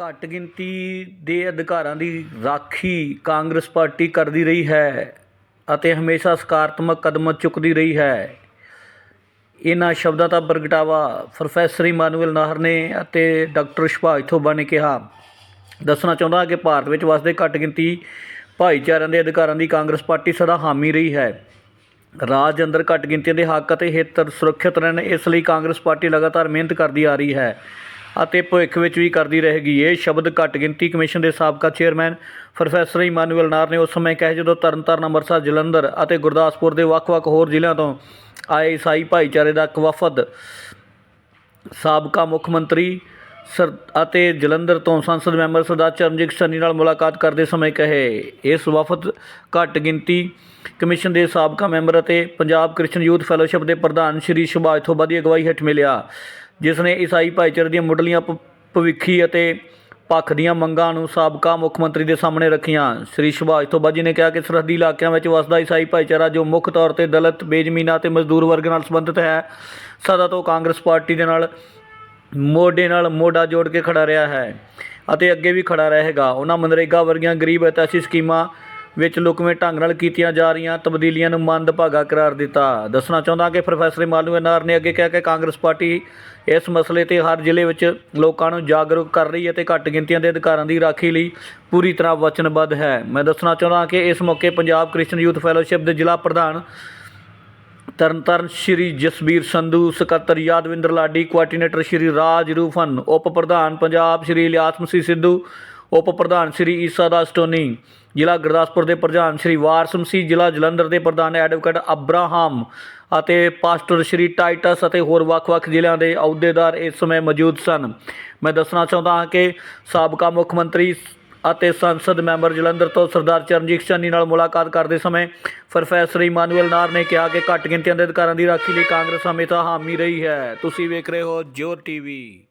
ਘੱਟ ਗਿਣਤੀ ਦੇ ਅਧਿਕਾਰਾਂ ਦੀ ਰਾਖੀ ਕਾਂਗਰਸ ਪਾਰਟੀ ਕਰਦੀ ਰਹੀ ਹੈ ਅਤੇ ਹਮੇਸ਼ਾ ਸਕਾਰਾਤਮਕ ਕਦਮ ਚੁੱਕਦੀ ਰਹੀ ਹੈ। ਇਹਨਾਂ ਸ਼ਬਦਾਂ ਦਾ ਪ੍ਰਗਟਾਵਾ ਪ੍ਰੋਫੈਸਰ ਇਮਾਨੁਅਲ ਨਾਹਰ ਨੇ ਅਤੇ ਡਾਕਟਰ ਸੁਭਾਸ਼ ਥੋਬਾ ਨੇ ਕਿਹਾ। ਦੱਸਣਾ ਚਾਹੁੰਦਾ ਕਿ ਭਾਰਤ ਵਿੱਚ ਵਸਦੇ ਘੱਟ ਗਿਣਤੀ ਭਾਈਚਾਰਿਆਂ ਦੇ ਅਧਿਕਾਰਾਂ ਦੀ ਕਾਂਗਰਸ ਪਾਰਟੀ ਸਦਾ ਹਾਮੀ ਰਹੀ ਹੈ। ਰਾਜ ਅੰਦਰ ਘੱਟ ਗਿਣਤੀਆਂ ਦੇ ਹੱਕ ਅਤੇ ਹਿੱਤ ਸੁਰੱਖਿਅਤ ਰਹਿਣ ਇਸ ਲਈ ਕਾਂਗਰਸ ਪਾਰਟੀ ਲਗਾਤਾਰ ਮਿਹਨਤ ਕਰਦੀ ਆ ਰਹੀ ਹੈ। ਅਤੇ ਭਵਿੱਖ ਵਿੱਚ ਵੀ ਕਰਦੀ ਰਹੇਗੀ। ਇਹ ਸ਼ਬਦ ਘੱਟ ਗਿਣਤੀ ਕਮਿਸ਼ਨ ਦੇ ਸਾਬਕਾ ਚੇਅਰਮੈਨ ਪ੍ਰੋਫੈਸਰ ਇਮਾਨੁਅਲ ਨਾਰ ਨੇ ਉਸ ਸਮੇਂ ਕਹੇ ਜਦੋਂ ਤਰਨਤਾਰਨ, ਅੰਮ੍ਰਿਤਸਰ, ਜਲੰਧਰ ਅਤੇ ਗੁਰਦਾਸਪੁਰ ਦੇ ਵੱਖ-ਵੱਖ ਹੋਰ ਜ਼ਿਲ੍ਹਿਆਂ ਤੋਂ ਆਏ ਈਸਾਈ ਭਾਈਚਾਰੇ ਦਾ ਇੱਕ ਵਫਦ ਸਾਬਕਾ ਮੁੱਖ ਮੰਤਰੀ ਸਰ ਅਤੇ ਜਲੰਧਰ ਤੋਂ ਸੰਸਦ ਮੈਂਬਰ ਸਰਦਾਰ ਚਰਨਜੀਤ ਸੰਨੀ ਨਾਲ ਮੁਲਾਕਾਤ ਕਰਦੇ ਸਮੇਂ ਕਹੇ, ਇਸ ਵਫਦ ਘੱਟ ਗਿਣਤੀ ਕਮਿਸ਼ਨ ਦੇ ਸਾਬਕਾ ਮੈਂਬਰ ਅਤੇ ਪੰਜਾਬ ਕ੍ਰਿਸ਼ਨ ਯੂਥ ਫੈਲੋਸ਼ਿਪ ਦੇ ਪ੍ਰਧਾਨ ਸ਼੍ਰੀ ਸੁਭਾਸ਼ ਥੋਬਾ ਦੀ ਅਗਵਾਈ ਹੇਠ ਮਿਲਿਆ। ਜਿਸ ਨੇ ਈਸਾਈ ਭਾਈਚਾਰੇ ਦੀਆਂ ਮੁੱਢਲੀਆਂ ਭ- ਭਵਿੱਖੀ ਅਤੇ ਪੱਖ ਦੀਆਂ ਮੰਗਾਂ ਨੂੰ ਸਾਬਕਾ ਮੁੱਖ ਮੰਤਰੀ ਦੇ ਸਾਹਮਣੇ ਰੱਖੀਆਂ। ਸ੍ਰੀ ਸੁਭਾਸ਼ ਤੋਂ ਜੀ ਨੇ ਕਿਹਾ ਕਿ ਸਰਹੱਦੀ ਇਲਾਕਿਆਂ ਵਿੱਚ ਵਸਦਾ ਈਸਾਈ ਭਾਈਚਾਰਾ, ਜੋ ਮੁੱਖ ਤੌਰ ਤੇ ਦਲਿਤ, ਬੇਜ਼ਮੀਨਾ ਅਤੇ ਮਜ਼ਦੂਰ ਵਰਗ ਨਾਲ ਸੰਬੰਧਿਤ ਹੈ, ਸਦਾ ਤੋਂ ਕਾਂਗਰਸ ਪਾਰਟੀ ਦੇ ਨਾਲ ਮੋਢੇ ਨਾਲ ਮੋਢਾ ਜੋੜ ਕੇ ਖੜਾ ਰਿਹਾ ਹੈ ਅਤੇ ਅੱਗੇ ਵੀ ਖੜਾ ਰਹੇਗਾ। ਉਹਨਾਂ ਮਨਰੇਗਾ ਵਰਗੀਆਂ ਗਰੀਬ ਅਤੇ ਸਕੀਮਾਂ ਵਿੱਚ ਲੁਕਵੇਂ ਢੰਗ ਨਾਲ ਕੀਤੀਆਂ ਜਾ ਰਹੀਆਂ ਤਬਦੀਲੀਆਂ ਨੂੰ ਮੰਦਭਾਗਾ ਕਰਾਰ ਦਿੱਤਾ। ਦੱਸਣਾ ਚਾਹੁੰਦਾ ਕਿ ਪ੍ਰੋਫੈਸਰ ਮਾਲੂ ਐਨਆਰ ਨੇ ਅੱਗੇ ਕਿਹਾ ਕਿ ਕਾਂਗਰਸ ਪਾਰਟੀ ਇਸ ਮਸਲੇ ਤੇ ਹਰ ਜ਼ਿਲ੍ਹੇ ਵਿੱਚ ਲੋਕਾਂ ਨੂੰ ਜਾਗਰੂਕ ਕਰ ਰਹੀ ਹੈ ਤੇ ਘੱਟ ਗਿਣਤੀਆਂ ਦੇ ਅਧਿਕਾਰਾਂ ਦੀ ਰਾਖੀ ਲਈ ਪੂਰੀ ਤਰ੍ਹਾਂ ਵਚਨਬੱਧ ਹੈ। ਮੈਂ ਦੱਸਣਾ ਚਾਹੁੰਦਾ ਕਿ ਇਸ ਮੌਕੇ ਪੰਜਾਬ ਕ੍ਰਿਸਚਨ ਯੂਥ ਫੈਲੋਸ਼ਿਪ ਦੇ ਜ਼ਿਲ੍ਹਾ ਪ੍ਰਧਾਨ ਤਰਨਤਾਰਨ ਸ਼੍ਰੀ ਜਸਬੀਰ ਸੰਧੂ, ਸਕੱਤਰ ਯਾਦਵਿੰਦਰ ਲਾਡੀ, ਕੋਆਰਡੀਨੇਟਰ ਸ਼੍ਰੀ ਰਾਜ ਰੂਫਨ, ਉਪ ਪ੍ਰਧਾਨ ਪੰਜਾਬ ਸ਼੍ਰੀ ਇਲਿਆਸ ਮਸੀਹ ਸਿੱਧੂ ਉਪ ਪ੍ਰਧਾਨ ਸ਼੍ਰੀ ਈਸਾ ਦਾਸ ਟੋਨੀ, ਜ਼ਿਲ੍ਹਾ ਗੁਰਦਾਸਪੁਰ ਦੇ ਪ੍ਰਧਾਨ ਸ਼੍ਰੀ ਵਾਰਸਮ ਸੀ ਜ਼ਿਲ੍ਹਾ ਜਲੰਧਰ ਦੇ ਪ੍ਰਧਾਨ ਐਡਵੋਕੇਟ ਅਬਰਾਹਮ ਅਤੇ ਪਾਸਟਰ ਸ਼੍ਰੀ ਟਾਈਟਸ ਅਤੇ ਹੋਰ ਵੱਖ-ਵੱਖ ਜ਼ਿਲ੍ਹਿਆਂ ਦੇ ਅਹੁਦੇਦਾਰ ਇਸ ਸਮੇਂ ਮੌਜੂਦ ਸਨ। ਮੈਂ ਦੱਸਣਾ ਚਾਹੁੰਦਾ ਹਾਂ ਕਿ ਸਾਬਕਾ ਮੁੱਖ ਮੰਤਰੀ ਅਤੇ ਸੰਸਦ ਮੈਂਬਰ ਜਲੰਧਰ ਤੋਂ ਸਰਦਾਰ ਚਰਨਜੀਤ ਚੰਨੀ ਨਾਲ ਮੁਲਾਕਾਤ ਕਰਦੇ ਸਮੇਂ ਪ੍ਰੋਫੈਸਰ ਇਮਾਨੁਅਲ ਨਾਰ ਨੇ ਕਿਹਾ ਕਿ ਘੱਟ ਗਿਣਤੀਆਂ ਦੇ ਅਧਿਕਾਰਾਂ ਦੀ ਰਾਖੀ ਲਈ ਕਾਂਗਰਸ ਹਮੇਸ਼ਾ ਹਾਮੀ ਰਹੀ ਹੈ। ਤੁਸੀਂ ਵੇਖ ਰਹੇ ਹੋ ਜੋਰ ਟੀਵੀ।